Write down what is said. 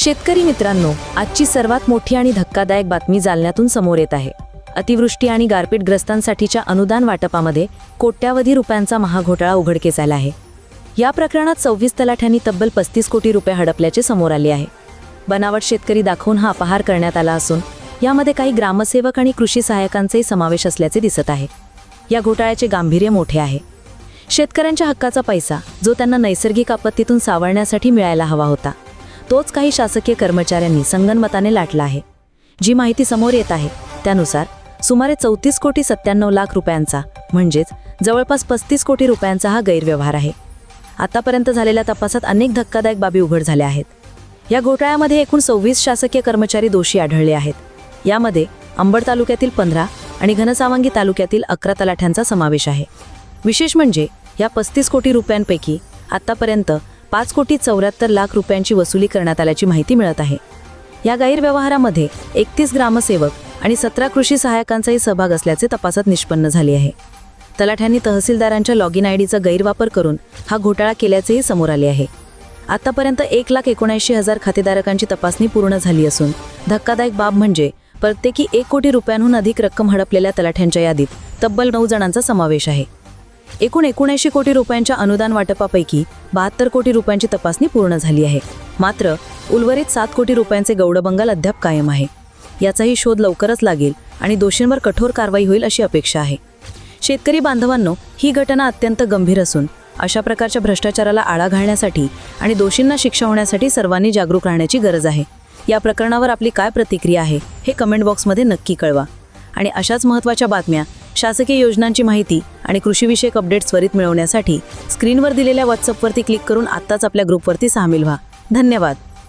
शेतकरी मित्रांनो आजची सर्वात मोठी आणि धक्कादायक बातमी जालन्यातून समोर येत आहे. अतिवृष्टी आणि गारपीटग्रस्तांसाठीच्या अनुदान वाटपामध्ये कोट्यावधी रुपयांचा महाघोटाळा उघडकीस आला आहे. या प्रकरणात सव्वीस तलाठ्यांनी तब्बल पस्तीस कोटी रुपये हडपल्याचे समोर आले आहे. बनावट शेतकरी दाखवून हा अपहार करण्यात आला असून यामध्ये काही ग्रामसेवक आणि कृषी सहाय्यकांचाही समावेश असल्याचे दिसत आहे. या घोटाळ्याचे गांभीर्य मोठे आहे. शेतकऱ्यांच्या हक्काचा पैसा जो त्यांना नैसर्गिक आपत्तीतून सावरण्यासाठी मिळायला हवा होता. तोच काही शासकीय कर्मचाऱ्यांनी संगनमताने लाटला आहे. जी माहिती समोर येत आहे त्यानुसार सुमारे चौतीस कोटी सत्त्याण्णव लाख रुपयांचा म्हणजेच जवळपास पस्तीस कोटी रुपयांचा हा गैरव्यवहार आहे. आतापर्यंत झालेल्या तपासात अनेक धक्कादायक बाबी उघड झाल्या आहेत. या घोटाळ्यामध्ये एकूण सव्वीस शासकीय कर्मचारी दोषी आढळले आहेत. यामध्ये अंबड तालुक्यातील पंधरा आणि घनसावंगी तालुक्यातील अकरा तलाठ्यांचा समावेश आहे. विशेष म्हणजे या पस्तीस कोटी रुपयांपैकी आतापर्यंत पाच कोटी चौऱ्याहत्तर लाख रुपयांची वसुली करण्यात आल्याची माहिती मिळत आहे. या गैरव्यवहारामध्ये एकतीस ग्रामसेवक आणि सतरा कृषी सहायकांचाही सहभाग असल्याचे तपासात निष्पन्न झाले आहे. तलाठ्यांनी तहसीलदारांच्या लॉगिन आय डीचा गैरवापर करून हा घोटाळा केल्याचेही समोर आले आहे. आतापर्यंत एक लाख एकोणऐंशी हजार खातेधारकांची तपासणी पूर्ण झाली असून धक्कादायक बाब म्हणजे प्रत्येकी एक कोटी रुपयांहून अधिक रक्कम हडपलेल्या तलाठ्यांच्या यादीत तब्बल नऊ जणांचा समावेश आहे. एकूण एकोणऐंशी कोटी रुपयांच्या अनुदान वाटपापैकी बहात्तर कोटी रुपयांची तपासणी पूर्ण झाली आहे. मात्र उर्वरित सात कोटी रुपयांचे गौडबंगाल अद्याप कायम आहे. याचाही शोध लवकरच लागेल आणि दोषींवर कठोर कारवाई होईल अशी अपेक्षा आहे. शेतकरी बांधवांनो ही घटना अत्यंत गंभीर असून अशा प्रकारच्या भ्रष्टाचाराला आळा घालण्यासाठी आणि दोषींना शिक्षा होण्यासाठी सर्वांनी जागरूक राहण्याची गरज आहे. या प्रकरणावर आपली काय प्रतिक्रिया आहे हे कमेंट बॉक्समध्ये नक्की कळवा. आणि अशाच महत्त्वाच्या बातम्या शासकीय योजनांची माहिती आणि कृषीविषयक अपडेट त्वरित मिळवण्यासाठी स्क्रीनवर दिलेल्या व्हॉट्सअपवरती क्लिक करून आत्ताच आपल्या ग्रुपवरती सामील व्हा. धन्यवाद.